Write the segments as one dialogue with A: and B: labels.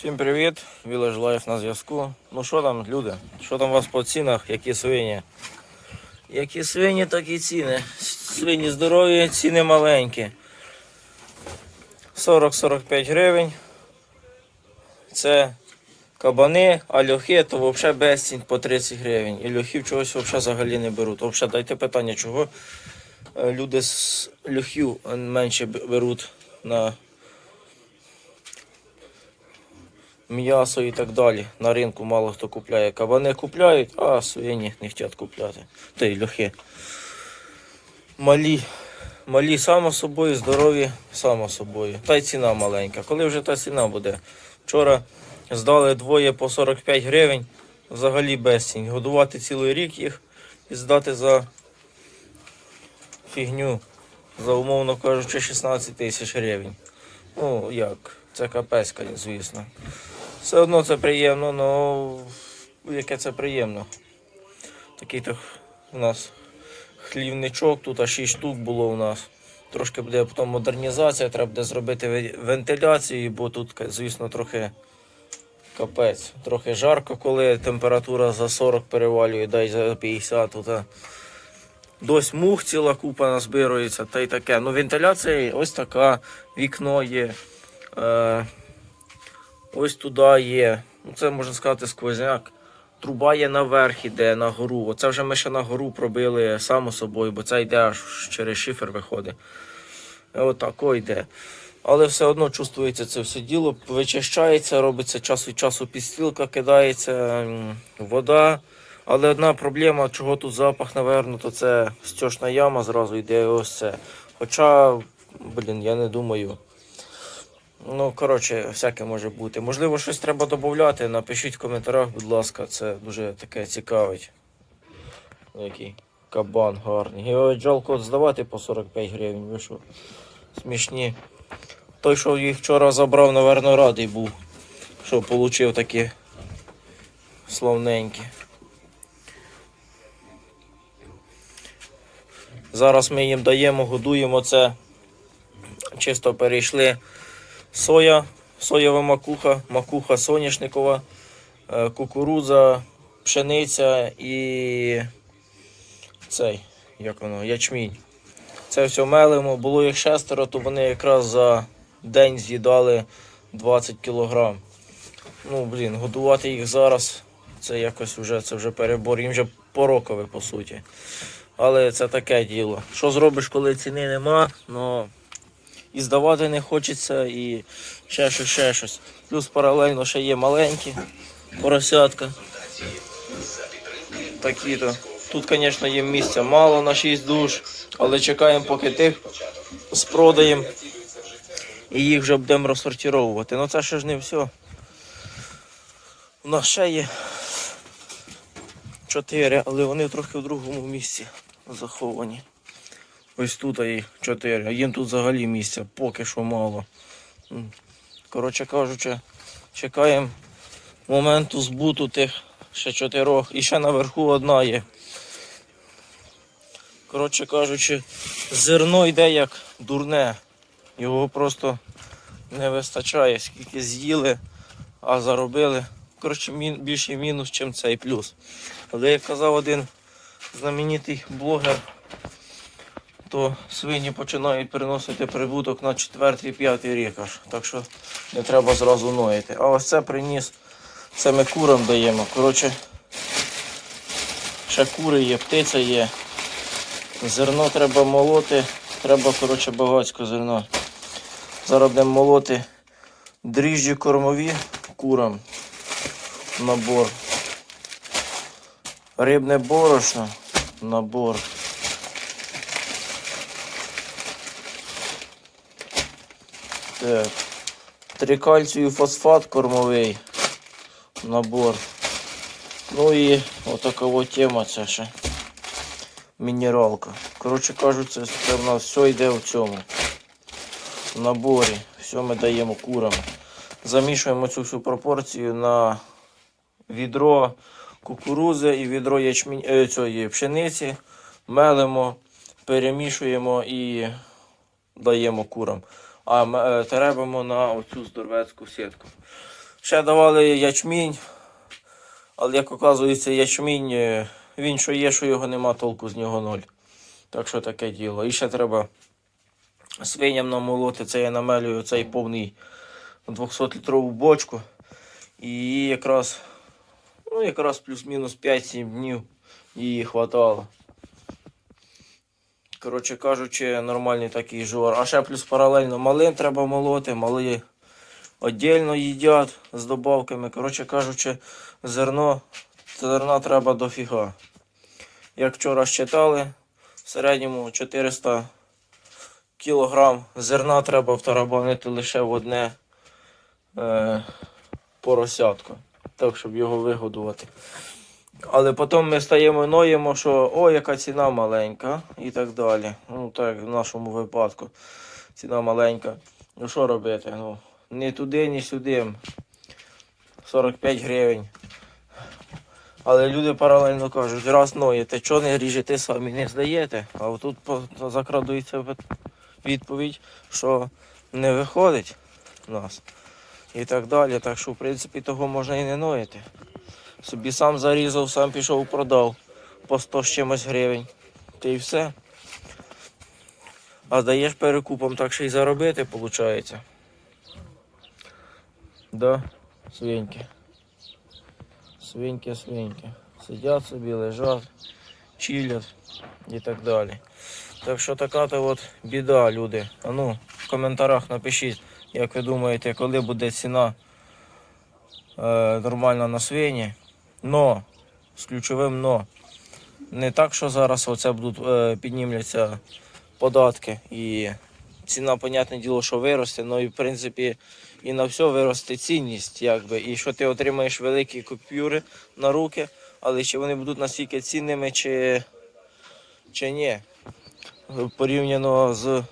A: Всім привіт, Village Life на зв'язку. Ну що там, люди? Що там у вас по цінах? Які свині? Які свині, так і ціни. Свині здорові, ціни маленькі. 40-45 гривень. Це кабани, а льохи то взагалі безцінь по 30 гривень. І льохів чогось взагалі не беруть. Взагалі дайте питання, чого е, люди з льохів менше беруть на м'ясо і так далі. На ринку мало хто купляє. Кабани купляють, а свині не хочуть купляти. Та й льохи. Малі. Малі само собою, здорові само собою. Та й ціна маленька. Коли вже та ціна буде? Вчора здали двоє по 45 гривень. Взагалі безцінь. Годувати цілий рік їх і здати за фігню. За умовно кажучи, 16 тисяч гривень. Ну як, це капець, звісно. Все одно це приємно, ну яке це приємно. Такий то у нас хлівничок, тут аж 6 штук було у нас. Трошки буде потім модернізація, треба буде зробити вентиляцію, бо тут, звісно, трохи капець. Трохи жарко, коли температура за 40 перевалює, дай за 50. Тут. Дось мух ціла купа назбирується, та й таке. Ну, вентиляція ось така, вікно є. Е, Ось туди є. Ну, це можна сказати сквозняк. Труба є наверх, іде на гору. Оце вже ми ще на гору пробили само собою, бо це йде аж через шифер виходить. І Отако йде. Але все одно чувствується це все діло, вичищається, робиться час від часу підстілка, кидається вода. Але одна проблема, чого тут запах, напевно, то це стяжна яма зразу йде ось це. Хоча, блін, я не думаю. Ну, коротше, всяке може бути. Можливо, щось треба додати. Напишіть в коментарях, будь ласка, це дуже таке цікавить. Який кабан гарний. Його жалко здавати по 45 гривень. Ви що? Смішні. Той, що їх вчора забрав, напевно, радий був, що отримав такі славненькі. Зараз ми їм даємо, годуємо це. Чисто перейшли соя, соєва макуха, макуха соняшникова, е, кукурудза, пшениця і цей, як воно, ячмінь. Це все мелимо. Було їх шестеро, то вони якраз за день з'їдали 20 кілограм. Ну, блін, годувати їх зараз це якось вже, це вже перебор. Їм вже порокове, по суті. Але це таке діло. Що зробиш, коли ціни нема, ну і здавати не хочеться, і ще щось, ще щось. Плюс паралельно ще є маленькі поросятка. Такі то. Тут, звісно, є місця мало на 6 душ, але чекаємо, поки тих спродаємо. І їх вже будемо розсортировувати. Ну це ще ж не все. У нас ще є 4, але вони трохи в другому місці заховані. Ось тут і 4. А їм тут взагалі місця поки що мало. Коротше кажучи, чекаємо моменту збуту тих ще чотирьох. І ще наверху одна є. Коротше кажучи, зерно йде як дурне. Його просто не вистачає, скільки з'їли, а заробили. Коротше, більший мінус, чим цей плюс. Але як казав один знаменитий блогер, то свині починають приносити прибуток на четвертий, п'ятий рік аж. Так що не треба зразу ноїти. А ось це приніс, це ми курам даємо. Коротше, ще кури є, птиця є. Зерно треба молоти. Треба, коротше, багатько зерна. Зараз будемо молоти дріжджі кормові курам. Набор. Рибне борошно. Набор. Трикальцію фосфат кормовий. Набор. Ну і отака от тема це ще. Мінералка. Коротше кажуть, це, це в нас все йде в цьому. В наборі. Все ми даємо курам. Замішуємо цю всю пропорцію на відро кукурузи і відро ячмінь, е, цієї пшениці. Мелимо, перемішуємо і даємо курам. А е, теребимо на оцю здоровецьку сітку. Ще давали ячмінь, але як оказується, ячмінь, е, він що є, що його нема, толку з нього ноль. Так що таке діло. І ще треба свиням намолоти, це я намелюю цей повний 200-літрову бочку. І якраз, ну, якраз плюс-мінус 5-7 днів її хватало. Коротше кажучи, нормальний такий жор. А ще плюс паралельно малин треба молоти, мали віддільно їдять з добавками. Коротше кажучи, зерно, зерна треба дофіга. Як вчора считали, в середньому 400 кілограм зерна треба втарабанити лише в одне е, поросятко, так, щоб його вигодувати. Але потім ми стаємо ноємо, що о, яка ціна маленька і так далі. Ну, так, в нашому випадку. Ціна маленька. Ну що робити? Ну, ні туди, ні сюди. 45 гривень. Але люди паралельно кажуть, раз ноєте, чого не ріжете самі, не здаєте. А отут по- закрадується відповідь, що не виходить в нас. І так далі. Так що, в принципі, того можна і не ноїти. Собі сам зарізав, сам пішов, продав по 100 з чимось гривень. Та і все. А даєш перекупом, так ще й заробити, виходить. Да, свиньки. Свиньки, свиньки. Сидять собі, лежать, чилять і так далі. Так що така то от біда, люди. А ну, в коментарях напишіть, як ви думаєте, коли буде ціна е, нормальна на свині. Но, з ключовим но. Не так, що зараз оце будуть е, піднімляться податки і ціна, понятне діло, що виросте, ну і в принципі і на все виросте цінність, якби. І що ти отримаєш великі купюри на руки, але чи вони будуть настільки цінними, чи, чи ні. Порівняно з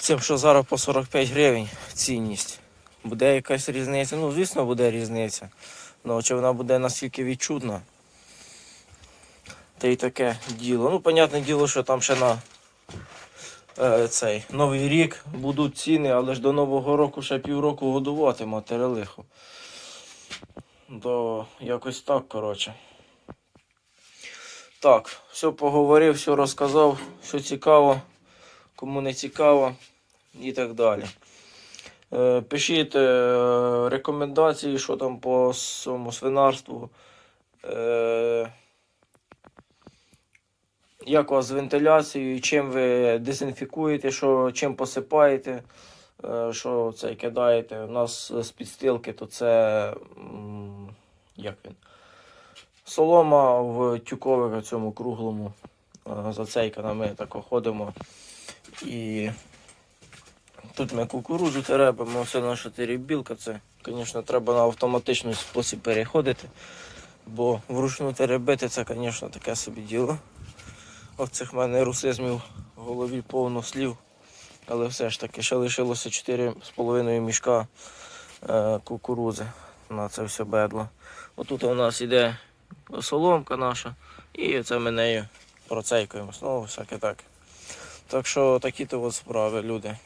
A: цим, що зараз по 45 гривень цінність. Буде якась різниця? Ну, звісно, буде різниця. Ну, чи вона буде настільки відчутна? Та й таке діло. Ну, понятне діло, що там ще на е, цей Новий рік будуть ціни, але ж до Нового року ще півроку годувати материлиху. То якось так, коротше. Так, все поговорив, все розказав, що цікаво, кому не цікаво і так далі. Е, Пишіть е, рекомендації, що там по цьому свинарству. Е, Як у вас з вентиляцією, чим ви дезінфікуєте, що, чим посипаєте, що це кидаєте. У нас з підстилки, то це як він? Солома в тюкових цьому круглому е, зацейкана. Ми так ходимо. І Тут ми кукурудзу теребимо, все наша теребілка. Це, звісно, треба на автоматичний спосіб переходити. Бо вручну теребити це, звісно, таке собі діло. Оцих в мене русизмів в голові повно слів. Але все ж таки ще лишилося 4,5 мішка е, кукурудзи на це все бедло. Отут у нас іде соломка наша, і це ми нею процейкуємо. Знову всяке так. Так що такі то от справи, люди.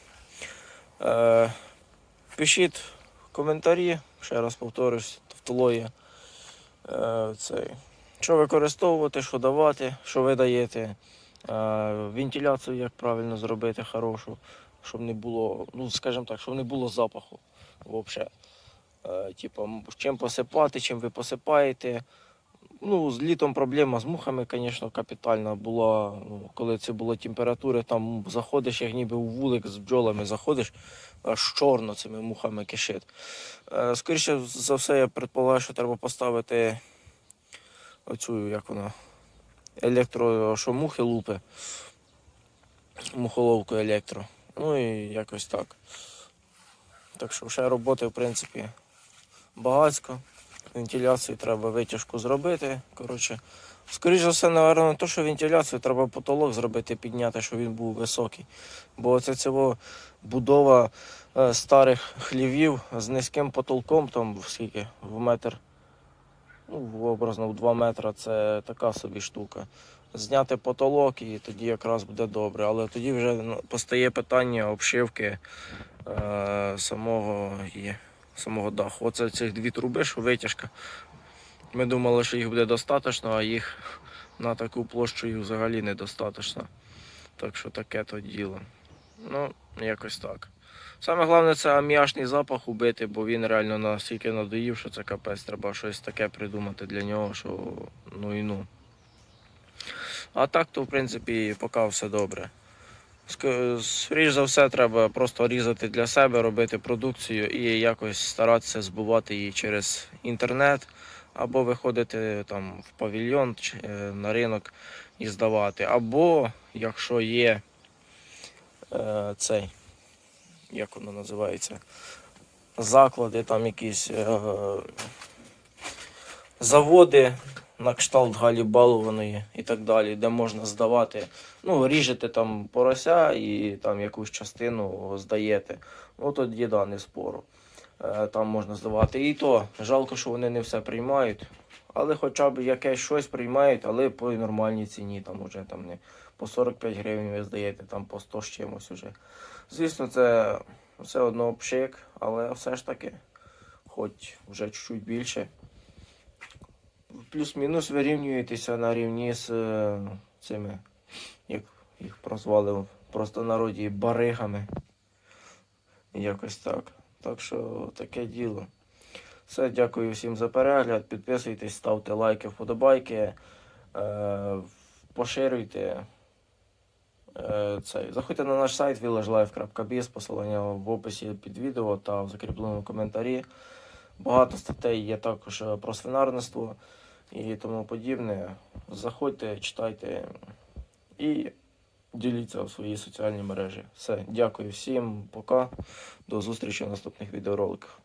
A: Е, пишіть коментарі, ще раз повторюсь, тавтологія. Е, цей. Що використовувати, що давати, що ви даєте. Е, вентиляцію як правильно зробити хорошу, щоб не було, ну скажімо так, щоб не було запаху взагалі. Типу, чим посипати, чим ви посипаєте. Ну, з літом проблема з мухами, звісно, капітальна була. Ну, коли це була температура, там заходиш, як ніби у вулик з бджолами заходиш, аж чорно цими мухами кишить. Е, Скоріше за все, я предполагаю, що треба поставити оцю, як вона, електро, що мухи лупи, мухоловку електро. Ну і якось так. Так що ще роботи, в принципі, багатько. Вентиляцію треба витяжку зробити. Коротше, скоріше за все, напевно, то, що вентиляцію, треба потолок зробити, підняти, щоб він був високий. Бо це цього будова е, старих хлівів з низьким потолком, там скільки, в метр, ну, образно в 2 метри, це така собі штука. Зняти потолок і тоді якраз буде добре. Але тоді вже ну, постає питання обшивки е, самого і самого даху. Оце цих дві труби, що витяжка. Ми думали, що їх буде достатньо, а їх на таку площу їх взагалі недостатньо. Так що таке то діло. Ну, якось так. Саме головне це аміашний запах убити, бо він реально настільки надоїв, що це капець. Треба щось таке придумати для нього, що ну і ну. А так то, в принципі, поки все добре. Ск- Скоріш за все, треба просто різати для себе, робити продукцію і якось старатися збувати її через інтернет, або виходити там в павільйон е, на ринок і здавати. Або, якщо є е, цей, як воно називається, заклади, там якісь е, заводи на кшталт Галі Балованої і так далі, де можна здавати. Ну, ріжете там порося і там якусь частину здаєте. Ну, тоді да, не спору. Е, Там можна здавати. І то жалко, що вони не все приймають. Але хоча б якесь щось приймають, але по нормальній ціні, там уже там не по 45 гривень ви здаєте, там по 100 з чимось уже. Звісно, це все одно пшик, але все ж таки, хоч вже чуть-чуть більше. Плюс-мінус вирівнюєтеся на рівні з е, цими, як їх прозвали в простонароді, баригами. Якось так. Так що таке діло. Все, дякую всім за перегляд. Підписуйтесь, ставте лайки, вподобайки, е, поширюйте. Е, цей. Заходьте на наш сайт villagelife.biz, посилання в описі під відео та в закріпленому коментарі. Багато статей є також про свинарництво і тому подібне. Заходьте, читайте і діліться у своїй соціальній мережі. Все, дякую всім, пока. До зустрічі в наступних відеороликах.